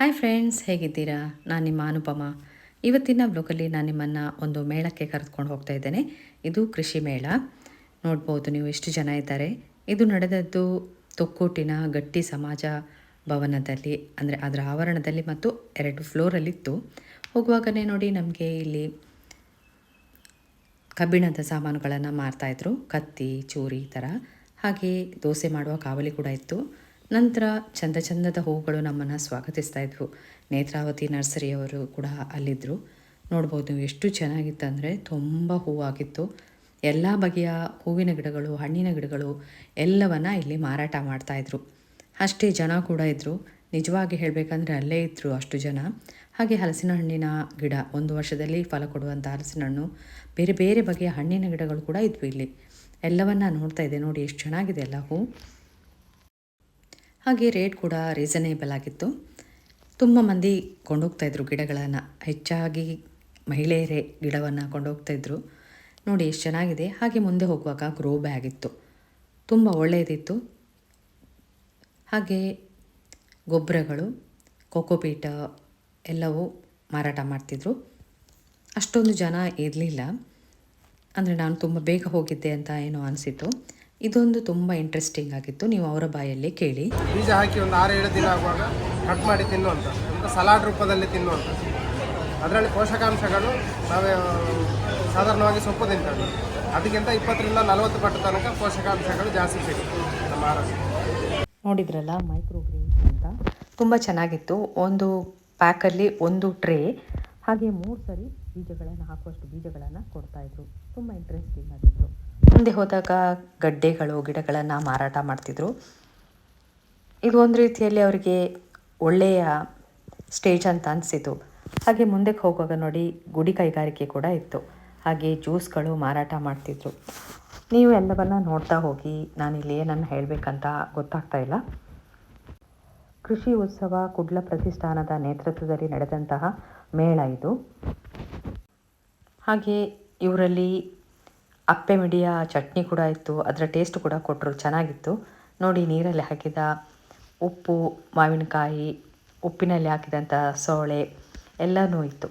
Hi friends ಹೇಗಿದ್ದೀರಾ? ನಾನು ನಿಮ್ಮ ಅನುಪಮ. ಇವತ್ತಿನ ಬ್ಲೋಗಲ್ಲಿ ನಾನು ನಿಮ್ಮನ್ನು ಒಂದು ಮೇಳಕ್ಕೆ ಕರೆದುಕೊಂಡು ಹೋಗ್ತಾ ಇದ್ದೇನೆ. ಇದು ಕೃಷಿ ಮೇಳ. ನೋಡ್ಬೋದು ನೀವು ಎಷ್ಟು ಜನ ಇದ್ದಾರೆ. ಇದು ನಡೆದದ್ದು ತೊಕ್ಕೋಟಿನ ಗಟ್ಟಿ ಸಮಾಜ ಭವನದಲ್ಲಿ, ಅಂದರೆ ಅದರ ಆವರಣದಲ್ಲಿ ಮತ್ತು ಎರಡು ಫ್ಲೋರಲ್ಲಿತ್ತು ಹೋಗುವಾಗಲೇ ನೋಡಿ ನಮಗೆ ಇಲ್ಲಿ ಕಬ್ಬಿಣದ ಸಾಮಾನುಗಳನ್ನು ಮಾರ್ತಾಯಿದ್ರು ಕತ್ತಿ, ಚೂರಿ ಈ ಥರ ಹಾಗೆ ದೋಸೆ ಮಾಡುವ ಕಾವಲಿ ಕೂಡ ಇತ್ತು. ನಂತರ ಚಂದ ಚಂದದ ಹೂಗಳು ನಮ್ಮನ್ನು ಸ್ವಾಗತಿಸ್ತಾ ಇದ್ವು. ನೇತ್ರಾವತಿ ನರ್ಸರಿಯವರು ಕೂಡ ಅಲ್ಲಿದ್ದರು ನೋಡ್ಬೋದು ಎಷ್ಟು ಚೆನ್ನಾಗಿತ್ತಂದರೆ ತುಂಬ ಹೂವಾಗಿತ್ತು. ಎಲ್ಲ ಬಗೆಯ ಹೂವಿನ ಗಿಡಗಳು, ಹಣ್ಣಿನ ಗಿಡಗಳು ಎಲ್ಲವನ್ನು ಇಲ್ಲಿ ಮಾರಾಟ ಮಾಡ್ತಾಯಿದ್ರು ಅಷ್ಟೇ ಜನ ಕೂಡ ಇದ್ದರು ನಿಜವಾಗಿ ಹೇಳಬೇಕಂದ್ರೆ ಅಲ್ಲೇ ಇದ್ದರು ಅಷ್ಟು ಜನ. ಹಾಗೆ ಹಲಸಿನ ಹಣ್ಣಿನ ಗಿಡ, ಒಂದು ವರ್ಷದಲ್ಲಿ ಫಲ ಕೊಡುವಂಥ ಹಲಸಿನ ಹಣ್ಣು, ಬೇರೆ ಬೇರೆ ಬಗೆಯ ಹಣ್ಣಿನ ಗಿಡಗಳು ಕೂಡ ಇದ್ವು ಇಲ್ಲಿ. ಎಲ್ಲವನ್ನ ನೋಡ್ತಾ ಇದ್ದೆ ನೋಡಿ, ಎಷ್ಟು ಚೆನ್ನಾಗಿದೆ ಎಲ್ಲ ಹೂ. ಹಾಗೆ ರೇಟ್ ಕೂಡ ರೀಸನೇಬಲ್ ಆಗಿತ್ತು. ತುಂಬ ಮಂದಿ ಕೊಂಡೋಗ್ತಾಯಿದ್ರು ಗಿಡಗಳನ್ನು. ಹೆಚ್ಚಾಗಿ ಮಹಿಳೆಯರೇ ಗಿಡವನ್ನು ಕೊಂಡೋಗ್ತಾಯಿದ್ರು ನೋಡಿ ಎಷ್ಟು ಚೆನ್ನಾಗಿದೆ. ಹಾಗೆ ಮುಂದೆ ಹೋಗುವಾಗ ಗ್ರೋ ಬ್ಯಾಗ್ ಇತ್ತು ತುಂಬ ಒಳ್ಳೆಯದಿತ್ತು ಹಾಗೆ ಗೊಬ್ಬರಗಳು ಕೋಕೋಪೀಟ ಎಲ್ಲವೂ ಮಾರಾಟ ಮಾಡ್ತಿದ್ರು. ಅಷ್ಟೊಂದು ಜನ ಇರಲಿಲ್ಲ. ಅಂದರೆ ನಾನು ತುಂಬ ಬೇಗ ಹೋಗಿದ್ದೆ ಅಂತ ಏನೋ ಅನಿಸಿತು ಇದೊಂದು ತುಂಬ ಇಂಟ್ರೆಸ್ಟಿಂಗ್ ಆಗಿತ್ತು. ನೀವು ಅವರ ಬಾಯಲ್ಲಿ ಕೇಳಿ. ಬೀಜ ಹಾಕಿ ಒಂದು ಆರು ಏಳು ದಿನ ಆಗುವಾಗ ಕಟ್ ಮಾಡಿ ತಿನ್ನುವಂಥ ಸಲಾಡ್ ರೂಪದಲ್ಲಿ ತಿನ್ನುವಂಥ ಅದರಲ್ಲಿ ಪೋಷಕಾಂಶಗಳು ನಾವೇ ಸಾಧಾರಣವಾಗಿ ಸೊಪ್ಪು ತಿಂತೇವೆ. ಅದಕ್ಕಿಂತ ಇಪ್ಪತ್ತರಿಂದ ನಲವತ್ತು ಪಟ್ಟು ತನಕ ಪೋಷಕಾಂಶಗಳು ಜಾಸ್ತಿ ಸಿಗುತ್ತೆ ನಮ್ಮ ಆರೋಗ್ಯ ನೋಡಿದ್ರಲ್ಲ ಮೈಕ್ರೋ ಗ್ರೀನ್ಸ್ ಅಂತ? ತುಂಬ ಚೆನ್ನಾಗಿತ್ತು. ಒಂದು ಪ್ಯಾಕಲ್ಲಿ ಒಂದು ಟ್ರೇ ಹಾಗೆ ಮೂರು ಸರಿ ಬೀಜಗಳನ್ನು ಹಾಕುವಷ್ಟು ಬೀಜಗಳನ್ನು ಕೊಡ್ತಾಯಿದ್ರು ತುಂಬ ಇಂಟ್ರೆಸ್ಟಿಂಗ್ ಆಗಿತ್ತು. ಮುಂದೆ ಹೋದಾಗ ಗಡ್ಡೆಗಳು, ಗಿಡಗಳನ್ನು ಮಾರಾಟ ಮಾಡ್ತಿದ್ರು. ಇದು ಒಂದು ರೀತಿಯಲ್ಲಿ ಅವರಿಗೆ ಒಳ್ಳೆಯ ಸ್ಟೇಜ್ ಅಂತ ಅನಿಸಿತು. ಹಾಗೆ ಮುಂದಕ್ಕೆ ಹೋಗುವಾಗ ನೋಡಿ ಗುಡಿ ಕೈಗಾರಿಕೆ ಕೂಡ ಇತ್ತು. ಹಾಗೆ ಜ್ಯೂಸ್ಗಳು ಮಾರಾಟ ಮಾಡ್ತಿದ್ರು. ನೀವು ಎಲ್ಲವನ್ನು ನೋಡ್ತಾ ಹೋಗಿ, ನಾನಿಲ್ಲಿ ಏನನ್ನು ಹೇಳಬೇಕಂತ ಗೊತ್ತಾಗ್ತಾ ಇಲ್ಲ. ಕೃಷಿ ಉತ್ಸವ ಕುಡ್ಲ ಪ್ರತಿಷ್ಠಾನದ ನೇತೃತ್ವದಲ್ಲಿ ನಡೆದಂತಹ ಮೇಳ ಇದು. ಹಾಗೆ ಇವರಲ್ಲಿ ಅಪ್ಪೆ ಮಿಡಿಯ ಚಟ್ನಿ ಕೂಡ ಇತ್ತು, ಅದರ ಟೇಸ್ಟ್ ಕೂಡ ಕೊಟ್ಟರು ಚೆನ್ನಾಗಿತ್ತು. ನೋಡಿ, ನೀರಲ್ಲಿ ಹಾಕಿದ ಉಪ್ಪು, ಮಾವಿನಕಾಯಿ, ಉಪ್ಪಿನಲ್ಲಿ ಹಾಕಿದಂಥ ಸೋಳೆ ಎಲ್ಲನೂ ಇತ್ತು.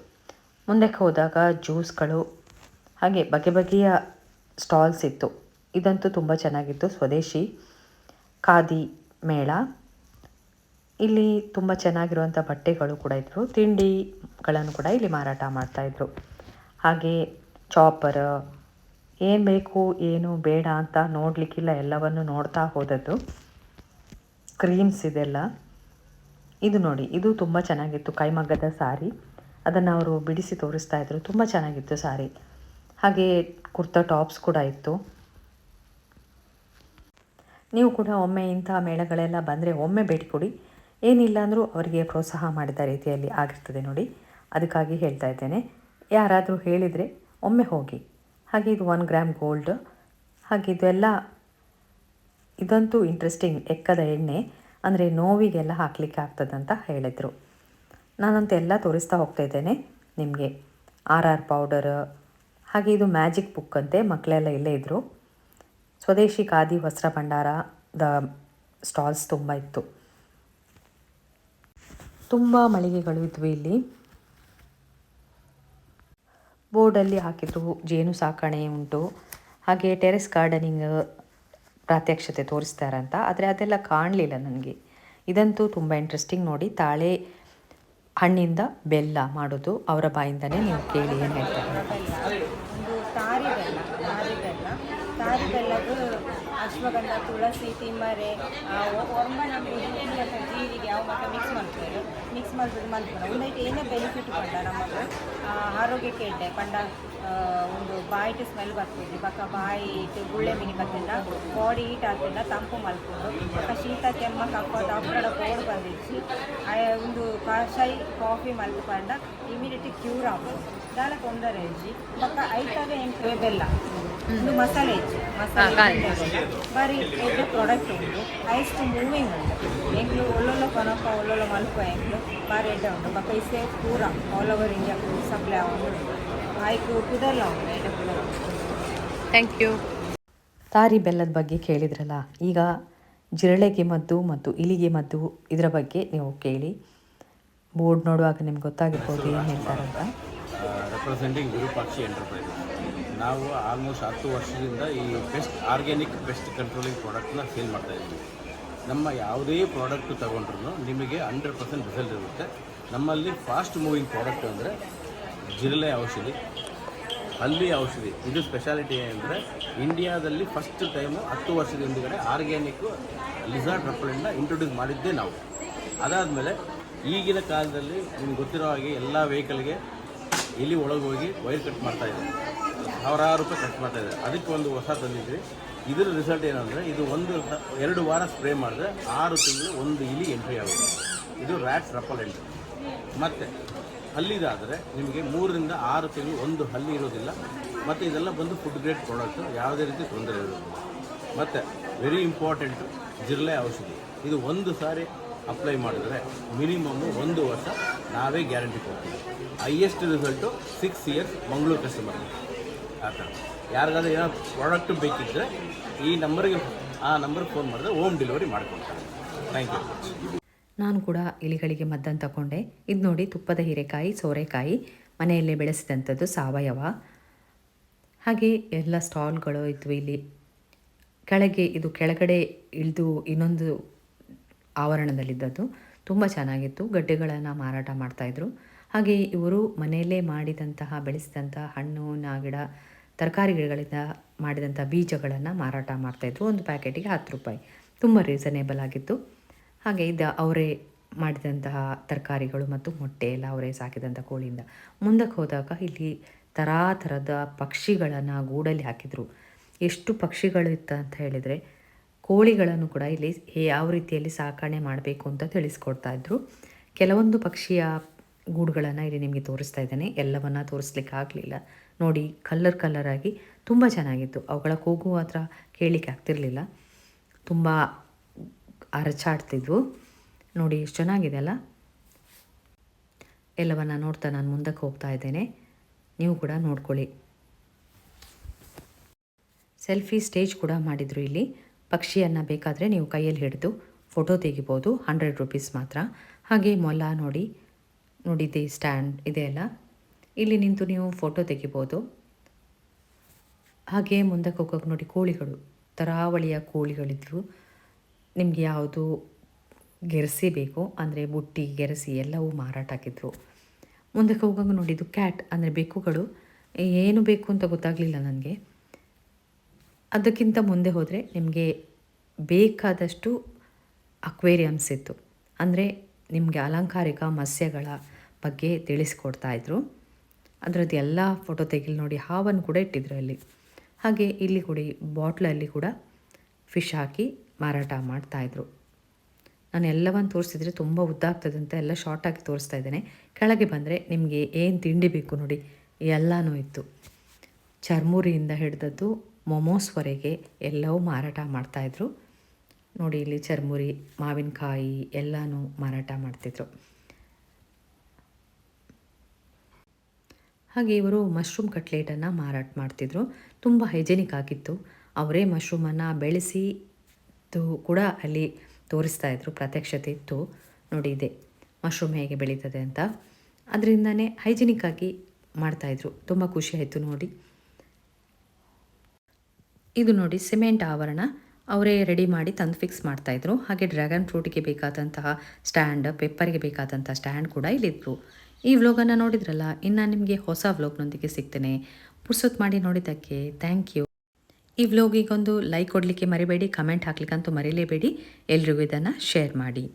ಮುಂದಕ್ಕೆ ಹೋದಾಗ ಜ್ಯೂಸ್ಗಳು, ಹಾಗೆ ಬಗೆ ಬಗೆಯ ಸ್ಟಾಲ್ಸ್ ಇತ್ತು. ಇದಂತೂ ತುಂಬ ಚೆನ್ನಾಗಿತ್ತು. ಸ್ವದೇಶಿ ಖಾದಿ ಮೇಳ. ಇಲ್ಲಿ ತುಂಬ ಚೆನ್ನಾಗಿರುವಂಥ ಬಟ್ಟೆಗಳು ಕೂಡ ಇದ್ದರು ತಿಂಡಿಗಳನ್ನು ಕೂಡ ಇಲ್ಲಿ ಮಾರಾಟ ಮಾಡ್ತಾಯಿದ್ರು ಹಾಗೆ ಚಾಪರ್ ಏನು ಬೇಕು, ಏನು ಬೇಡ ಅಂತ ನೋಡಲಿಕ್ಕಿಲ್ಲ, ಎಲ್ಲವನ್ನು ನೋಡ್ತಾ ಹೋದದ್ದು. ಕ್ರೀಮ್ಸ್ ಇದೆಲ್ಲ. ಇದು ನೋಡಿ, ಇದು ತುಂಬ ಚೆನ್ನಾಗಿತ್ತು, ಕೈಮಗ್ಗದ ಸಾರಿ. ಅದನ್ನು ಅವರು ಬಿಡಿಸಿ ತೋರಿಸ್ತಾ ಇದ್ದರು ತುಂಬ ಚೆನ್ನಾಗಿತ್ತು ಸಾರಿ. ಹಾಗೆ ಕುರ್ತಾ ಟಾಪ್ಸ್ ಕೂಡ ಇತ್ತು. ನೀವು ಕೂಡ ಒಮ್ಮೆ ಇಂಥ ಮೇಳಗಳೆಲ್ಲ ಬಂದರೆ ಒಮ್ಮೆ ಭೇಟಿ ಕೊಡಿ. ಏನಿಲ್ಲ ಅಂದರೂ ಅವರಿಗೆ ಪ್ರೋತ್ಸಾಹ ಮಾಡಿದ ರೀತಿಯಲ್ಲಿ ಆಗಿರ್ತದೆ ನೋಡಿ. ಅದಕ್ಕಾಗಿ ಹೇಳ್ತಾ ಇದ್ದೇನೆ. ಯಾರಾದರೂ ಹೇಳಿದರೆ ಒಮ್ಮೆ ಹೋಗಿ. ಹಾಗೆ ಇದು ಒನ್ ಗ್ರಾಮ್ ಗೋಲ್ಡ್ ಹಾಗೆ ಇದೆಲ್ಲ ಇದಂತೂ ಇಂಟ್ರೆಸ್ಟಿಂಗ್ ಎಕ್ಕದ ಎಣ್ಣೆ. ಅಂದರೆ ನೋವಿಗೆಲ್ಲ ಹಾಕಲಿಕ್ಕೆ ಆಗ್ತದಂತ ಹೇಳಿದರು. ನಾನಂತ ಎಲ್ಲ ತೋರಿಸ್ತಾ ಹೋಗ್ತಾ ಇದ್ದೇನೆ ನಿಮಗೆ. ಆರ್ ಆರ್ ಪೌಡರ್ ಹಾಗೆ ಇದು ಮ್ಯಾಜಿಕ್ ಬುಕ್ ಅಂತೆ ಮಕ್ಕಳೆಲ್ಲ ಇಲ್ಲೇ ಇದ್ದರು ಸ್ವದೇಶಿ ಖಾದಿ ವಸ್ತ್ರ ಭಂಡಾರದ ಸ್ಟಾಲ್ಸ್ ತುಂಬ ಇತ್ತು. ತುಂಬ ಮಳಿಗೆಗಳು ಇದ್ವು ಇಲ್ಲಿ. ಬೋರ್ಡಲ್ಲಿ ಹಾಕಿದ್ರು ಜೇನು ಸಾಕಣೆ ಉಂಟು. ಹಾಗೆ ಟೆರೆಸ್ ಗಾರ್ಡನಿಂಗ್ ಪ್ರಾತ್ಯಕ್ಷತೆ ತೋರಿಸ್ತಾರಂತ ಆದರೆ ಅದೆಲ್ಲ ಕಾಣಲಿಲ್ಲ ನನಗೆ. ಇದಂತೂ ತುಂಬ ಇಂಟ್ರೆಸ್ಟಿಂಗ್ ನೋಡಿ. ತಾಳೆ ಹಣ್ಣಿಂದ ಬೆಲ್ಲ ಮಾಡೋದು ಅವರ ಬಾಯಿಂದನೇ ನೀವು ಕೇಳಿ ಏನು ಹೇಳ್ತಾರೆ ಅಶ್ವಗಂಧ, ತುಳಸಿ, ತಿಮ್ಮರೆ ಒಮ್ಮೆ ನಮಗೆ ಹಿಂಡಿ ಅಥವಾ ಜೀರಿಗೆ ಅವು ಮತ್ತೆ ಮಿಕ್ಸ್ ಮಾಡ್ತಾರೆ? ಮಿಕ್ಸ್ ಮಾಡಿಬಿಟ್ಟು ಮಲ್ಪುರ ಒಂದೈತೆ ಏನೇ ಬೆನಿಫಿಟ್ ಪಂಡ ನಮಗೆ? ಆರೋಗ್ಯಕ್ಕೆ ಇಡ್ಡೆ ಪಂಡ ಒಂದು ಬಾಯಿಟ್ ಸ್ಮೆಲ್ ಬರ್ತದೆ ಪಕ್ಕ ಬಾಯಿ, ಇಟ್ಟು ಗುಳ್ಳೆ ಮೀನು ಬರ್ತಿಲ್ಲ ಬಾಡಿ ಹೀಟ್ ಆಗ್ತಿಲ್ಲ ತಂಪು ಮಲ್ಕೊಂಡು ಪಕ್ಕ ಶೀತ, ಕೆಮ್ಮ ಕಪ್ಪ ಡಾಕ್ಟರ್ ಕೋಡ್ ಬಂದಿಚ್ಚಿ ಒಂದು ಕಷಾಯ ಕಾಫಿ ಮಲ್ಕೊಂಡ ಇಮ್ಯುನಿಟಿ ಕ್ಯೂರ್ ಆಗ್ಬೋದು. ದಾಲ ತೊಂದರೆ ಇಜ್ಜಿ ಪಕ್ಕ ಐತವೆ ಏನು ಬೆಲ್ಲ ಒಂದು ಮಸಾಲೆ ಮಸಾಲೆ ಬರೀ ಇದು ಪ್ರಾಡಕ್ಟ್ ಉಂಟು. ಹೈಸ್ಟ್ ಮೂವಿಂಗ್ ಉಂಟು. ಎಂಕ್ಲು ಒಳ್ಳೊಳ್ಳೆ ಕೊನಪ ಒಳ್ಳೊಳ್ಳೆ ಮಲ್ಪ ಎಂಕ್ಲು ಬಾರಿ ಎಡ್ಡ ಉಂಟು. ಬಕ್ಕ ಇಸೆ ಪೂರ ಆಲ್ ಓವರ್ ಇಂಡಿಯಾ ಸಪ್ಲೈ ಆಗಿ ಆಯ್ತು ಕುದಲ್ಲ ಉಂಟು. ಎಡ್ಡ ಕುದಲ್ಲ ಥ್ಯಾಂಕ್ ಯು ತಾರಿ ಬೆಲ್ಲದ ಬಗ್ಗೆ ಕೇಳಿದ್ರಲ್ಲ ಈಗ ಜಿರಳೆಗೆ ಮದ್ದು ಮತ್ತು ಇಲಿಗೆ ಮದ್ದು ಇದರ ಬಗ್ಗೆ ನೀವು ಕೇಳಿ. ಬೋರ್ಡ್ ನೋಡುವಾಗ ನಿಮ್ಗೆ ಗೊತ್ತಾಗಿರ್ಬೋದು ಏನು ಹೇಳ್ತಾರಂತ. ರೆಪ್ರೆಸೆಂಟಿಂಗ್ ವಿರೂಪಾಕ್ಷಿ ಎಂಟರ್ಪ್ರೈಸಸ್ ನಾವು ಆಲ್ಮೋಸ್ಟ್ ಹತ್ತು ವರ್ಷದಿಂದ ಈ ಬೆಸ್ಟ್ ಆರ್ಗ್ಯಾನಿಕ್ ಬೆಸ್ಟ್ ಕಂಟ್ರೋಲಿಂಗ್ ಪ್ರಾಡಕ್ಟ್ನ ಸೇಲ್ ಮಾಡ್ತಾ ಇದ್ದೀವಿ. ನಮ್ಮ ಯಾವುದೇ ಪ್ರಾಡಕ್ಟ್ ತೊಗೊಂಡ್ರು ನಿಮಗೆ ಹಂಡ್ರೆಡ್ ಪರ್ಸೆಂಟ್ ರಿಸಲ್ಟ್ ಇರುತ್ತೆ. ನಮ್ಮಲ್ಲಿ ಫಾಸ್ಟ್ ಮೂವಿಂಗ್ ಪ್ರಾಡಕ್ಟ್ ಅಂದರೆ ಜಿರಳೆ ಔಷಧಿ, ಹಲ್ಲಿ ಔಷಧಿ. ಇದು ಸ್ಪೆಷಾಲಿಟಿ ಅಂದರೆ ಇಂಡಿಯಾದಲ್ಲಿ ಫಸ್ಟ್ ಟೈಮು ಹತ್ತು ವರ್ಷದ ಹಿಂದುಗಡೆ ಆರ್ಗ್ಯಾನಿಕ್ಕು ಲಿಸಾರ್ಡ್ ರಪ್ಪಳಿಂದ ಇಂಟ್ರೊಡ್ಯೂಸ್ ಮಾಡಿದ್ದೇ ನಾವು. ಅದಾದಮೇಲೆ ಈಗಿನ ಕಾಲದಲ್ಲಿ ನಿಮ್ಗೆ ಗೊತ್ತಿರೋ ಹಾಗೆ ಎಲ್ಲ ವೆಹಿಕಲ್ಗೆ ಒಳಗೆ ಹೋಗಿ ವೈರ್ ಕಟ್ ಮಾಡ್ತಾ ಇದ್ದಾರೆ. ಸಾವಿರಾರು ರೂಪಾಯಿ ಖರ್ಚು ಮಾಡ್ತಾ ಇದ್ದಾರೆ. ಅದಕ್ಕೆ ಒಂದು ಹೊಸ ತಂದಿದ್ವಿ ಇದರ ರಿಸಲ್ಟ್ ಏನಂದರೆ, ಇದು ಒಂದು ಎರಡು ವಾರ ಸ್ಪ್ರೇ ಮಾಡಿದ್ರೆ ಆರು ತಿಂಗಳು ಒಂದು ಇಲಿ ಎಂಟ್ರಿ ಆಗುತ್ತೆ. ಇದು ರ್ಯಾಟ್ ರಪಲೆಂಟ್ ಮತ್ತು, ಹಲ್ಲಿದಾದರೆ ನಿಮಗೆ ಮೂರರಿಂದ ಆರು ತಿಂಗಳು ಒಂದು ಹಲ್ಲಿ ಇರೋದಿಲ್ಲ. ಮತ್ತು ಇದೆಲ್ಲ ಬಂದು ಫುಡ್ ಗ್ರೇಡ್ ಪ್ರಾಡಕ್ಟು ಯಾವುದೇ ರೀತಿ ತೊಂದರೆ ಇರೋದಿಲ್ಲ. ಮತ್ತು ವೆರಿ ಇಂಪಾರ್ಟೆಂಟು ಜಿರಳೆ ಔಷಧಿ. ಇದು ಒಂದು ಸಾರಿ ಅಪ್ಲೈ ಮಾಡಿದರೆ ಮಿನಿಮಮ್ಮು ಒಂದು ವರ್ಷ ನಾವೇ ಗ್ಯಾರಂಟಿ ಕೊಡ್ತೀವಿ. Highest result six years Mangaluru ಕಸ್ಟಮರ್ಗೆ ಯಾರಿಗಾದ್ರೂ ಏನೋ ಪ್ರಾಡಕ್ಟ್ ಬೇಕಿದ್ದರೆ ಈ ನಂಬರ್ಗೆ ಆ ನಂಬರ್ಗೆ ಫೋನ್ ಮಾಡಿದ್ರೆ ಹೋಮ್ ಡೆಲಿವರಿ ಮಾಡ್ಕೊಡ್ತಾರೆ. ಥ್ಯಾಂಕ್ ಯು ನಾನು ಕೂಡ ಇಲಿಗಳಿಗೆ ಮದ್ದನ್ನು ತಗೊಂಡೆ. ಇದು ನೋಡಿ ತುಪ್ಪದ ಹೀರೆಕಾಯಿ, ಸೋರೆಕಾಯಿ, ಮನೆಯಲ್ಲೇ ಬೆಳೆಸಿದಂಥದ್ದು ಸಾವಯವ. ಹಾಗೆ ಎಲ್ಲ ಸ್ಟಾಲ್ಗಳು ಇದ್ವು ಇಲ್ಲಿ. ಕೆಳಗೆ, ಇದು ಕೆಳಗಡೆ ಇಳಿದು ಇನ್ನೊಂದು ಆವರಣದಲ್ಲಿದ್ದದ್ದು. ತುಂಬ ಚೆನ್ನಾಗಿತ್ತು. ಗಡ್ಡೆಗಳನ್ನು ಮಾರಾಟ ಮಾಡ್ತಾಯಿದ್ರು ಹಾಗೆ ಇವರು ಮನೆಯಲ್ಲೇ ಮಾಡಿದಂತಹ, ಬೆಳೆಸಿದಂತಹ ಹಣ್ಣುನ ಗಿಡ ತರಕಾರಿ ಗಿಡಗಳಿಂದ ಮಾಡಿದಂಥ ಬೀಜಗಳನ್ನು ಮಾರಾಟ ಮಾಡ್ತಾಯಿದ್ರು ಒಂದು ಪ್ಯಾಕೆಟಿಗೆ ಹತ್ತು ರೂಪಾಯಿ. ತುಂಬ ರೀಸನೇಬಲ್ ಆಗಿತ್ತು. ಹಾಗೆ ಇದು ಅವರೇ ಮಾಡಿದಂತಹ ತರಕಾರಿಗಳು ಮತ್ತು ಮೊಟ್ಟೆ ಎಲ್ಲ ಅವರೇ ಸಾಕಿದಂಥ ಕೋಳಿಯಿಂದ ಮುಂದಕ್ಕೆ ಹೋದಾಗ ಇಲ್ಲಿ ಥರ ಥರದ ಪಕ್ಷಿಗಳನ್ನು ಗೂಡಲ್ಲಿ ಹಾಕಿದರು. ಎಷ್ಟು ಪಕ್ಷಿಗಳು ಇತ್ತು ಅಂತ ಹೇಳಿದರೆ ಕೋಳಿಗಳನ್ನು ಕೂಡ ಇಲ್ಲಿ ಯಾವ ರೀತಿಯಲ್ಲಿ ಸಾಕಣೆ ಮಾಡಬೇಕು ಅಂತ ತಿಳಿಸ್ಕೊಡ್ತಾ ಇದ್ರು. ಕೆಲವೊಂದು ಪಕ್ಷಿಯ ಗೂಡುಗಳನ್ನು ಇಲ್ಲಿ ನಿಮಗೆ ತೋರಿಸ್ತಾ ಇದ್ದೇನೆ. ಎಲ್ಲವನ್ನ ತೋರಿಸ್ಲಿಕ್ಕೆ ಆಗಲಿಲ್ಲ. ನೋಡಿ ಕಲ್ಲರ್ ಕಲ್ಲರಾಗಿ ತುಂಬ ಚೆನ್ನಾಗಿತ್ತು. ಅವುಗಳ ಕೂಗು ಹತ್ರ ಕೇಳಲಿಕ್ಕೆ ಆಗ್ತಿರಲಿಲ್ಲ. ತುಂಬ ಅರಚಾಡ್ತಿದ್ವು. ನೋಡಿ, ಎಷ್ಟು ಚೆನ್ನಾಗಿದೆ ಅಲ್ಲ? ಎಲ್ಲವನ್ನ ನೋಡ್ತಾ ನಾನು ಮುಂದಕ್ಕೆ ಹೋಗ್ತಾ ಇದ್ದೇನೆ. ನೀವು ಕೂಡ ನೋಡ್ಕೊಳ್ಳಿ. ಸೆಲ್ಫಿ ಸ್ಟೇಜ್ ಕೂಡ ಮಾಡಿದರು ಇಲ್ಲಿ. ಪಕ್ಷಿಯನ್ನು ಬೇಕಾದರೆ ನೀವು ಕೈಯಲ್ಲಿ ಹಿಡಿದು ಫೋಟೋ ತೆಗಿಬೋದು. ಹಂಡ್ರೆಡ್ ರುಪೀಸ್ ಮಾತ್ರ. ಹಾಗೆ ಮೊಲ ನೋಡಿ ನೋಡಿದ್ದೆ ಸ್ಟ್ಯಾಂಡ್ ಇದೆ ಅಲ್ಲ? ಇಲ್ಲಿ ನಿಂತು ನೀವು ಫೋಟೋ ತೆಗಿಬೋದು. ಹಾಗೆ ಮುಂದಕ್ಕೆ ಹೋಗೋಕೆ ನೋಡಿ ಕೋಳಿಗಳು, ತರಾವಳಿಯ ಕೋಳಿಗಳಿದ್ವು. ನಿಮಗೆ ಯಾವುದು ಗೆರೆಸಿ ಬೇಕು, ಅಂದರೆ ಬುಟ್ಟಿ ಗೆರೆಸಿ ಎಲ್ಲವೂ ಮಾರಾಟ ಹಾಕಿದ್ರು ಮುಂದಕ್ಕೆ ಹೋಗೋಕೆ ನೋಡಿ, ಇದು ಕ್ಯಾಟ್ ಅಂದರೆ ಬೆಕ್ಕುಗಳು. ಏನು ಬೇಕು ಅಂತ ಗೊತ್ತಾಗಲಿಲ್ಲ ನನಗೆ. ಅದಕ್ಕಿಂತ ಮುಂದೆ ಹೋದರೆ ನಿಮಗೆ ಬೇಕಾದಷ್ಟು ಅಕ್ವೇರಿಯಮ್ಸ್ ಇತ್ತು. ಅಂದರೆ ನಿಮಗೆ ಅಲಂಕಾರಿಕ ಮತ್ಸ್ಯಗಳ ಬಗ್ಗೆ ತಿಳಿಸ್ಕೊಡ್ತಾ ಇದ್ರು. ಅದರದ್ದು ಎಲ್ಲ ಫೋಟೋ ತೆಗಿಲಿ ನೋಡಿ ಹಾವನ್ನು ಕೂಡ ಇಟ್ಟಿದ್ರು ಅಲ್ಲಿ. ಹಾಗೆ ಇಲ್ಲಿ ಕೂಡ ಬಾಟ್ಲಲ್ಲಿ ಕೂಡ ಫಿಶ್ ಹಾಕಿ ಮಾರಾಟ ಮಾಡ್ತಾಯಿದ್ರು ನಾನು ಎಲ್ಲವನ್ನು ತೋರಿಸಿದ್ರೆ ತುಂಬ ಉದ್ದ ಅಂತ ಎಲ್ಲ ಶಾರ್ಟಾಗಿ ತೋರಿಸ್ತಾ ಇದ್ದೇನೆ. ಕೆಳಗೆ ಬಂದರೆ ನಿಮಗೆ ಏನು ತಿಂಡಿ ಬೇಕು ನೋಡಿ ಎಲ್ಲನೂ ಇತ್ತು. ಚರ್ಮುರಿಯಿಂದ ಹಿಡಿದದ್ದು ಮೊಮೋಸ್ವರೆಗೆ ಎಲ್ಲವೂ ಮಾರಾಟ ಮಾಡ್ತಾಯಿದ್ರು ನೋಡಿ ಇಲ್ಲಿ ಚರ್ಮುರಿ, ಮಾವಿನಕಾಯಿ ಎಲ್ಲನೂ ಮಾರಾಟ ಮಾಡ್ತಿದ್ರು. ಹಾಗೆ ಇವರು ಮಶ್ರೂಮ್ ಕಟ್ಲೇಟನ್ನು ಮಾರಾಟ ಮಾಡ್ತಿದ್ರು. ತುಂಬ ಹೈಜೆನಿಕ್ ಆಗಿತ್ತು. ಅವರೇ ಮಶ್ರೂಮನ್ನು ಬೆಳೆಸಿ ಕೂಡ ಅಲ್ಲಿ ತೋರಿಸ್ತಾ ಇದ್ರು. ಪ್ರತ್ಯಕ್ಷತೆ ಇತ್ತು. ನೋಡಿ ಇದೆ. ಮಶ್ರೂಮ್ ಹೇಗೆ ಬೆಳೀತದೆ ಅಂತ. ಅದರಿಂದನೇ ಹೈಜಿನಿಕ್ ಆಗಿ ಮಾಡ್ತಾಯಿದ್ರು ತುಂಬ ಖುಷಿ ಆಯಿತು ನೋಡಿ. ಇದು ನೋಡಿ ಸಿಮೆಂಟ್ ಆವರಣ. ಅವರೇ ರೆಡಿ ಮಾಡಿ ತಂದು ಫಿಕ್ಸ್ ಮಾಡ್ತಾಯಿದ್ರು ಹಾಗೆ ಡ್ರ್ಯಾಗನ್ ಫ್ರೂಟಿಗೆ ಬೇಕಾದಂತಹ ಸ್ಟ್ಯಾಂಡ್, ಪೆಪ್ಪರಿಗೆ ಬೇಕಾದಂಥ ಸ್ಟ್ಯಾಂಡ್ ಕೂಡ ಇಲ್ಲಿತ್ತು. ಈ ವ್ಲೋಗನ್ನು ನೋಡಿದ್ರಲ್ಲ, ಇನ್ನು ನಿಮಗೆ ಹೊಸ ವ್ಲೋಗ್ನೊಂದಿಗೆ ಸಿಗ್ತೇನೆ. ಪುರ್ಸೊತ್ ಮಾಡಿ ನೋಡಿದ್ದಕ್ಕೆ ಥ್ಯಾಂಕ್ ಯು. ಈ ವ್ಲೋಗಿಗೊಂದು ಲೈಕ್ ಕೊಡಲಿಕ್ಕೆ ಮರಿಬೇಡಿ, ಕಮೆಂಟ್ ಹಾಕ್ಲಿಕ್ಕಂತೂ ಮರೀಲೇಬೇಡಿ. ಎಲ್ರಿಗೂ ಇದನ್ನು ಶೇರ್ ಮಾಡಿ.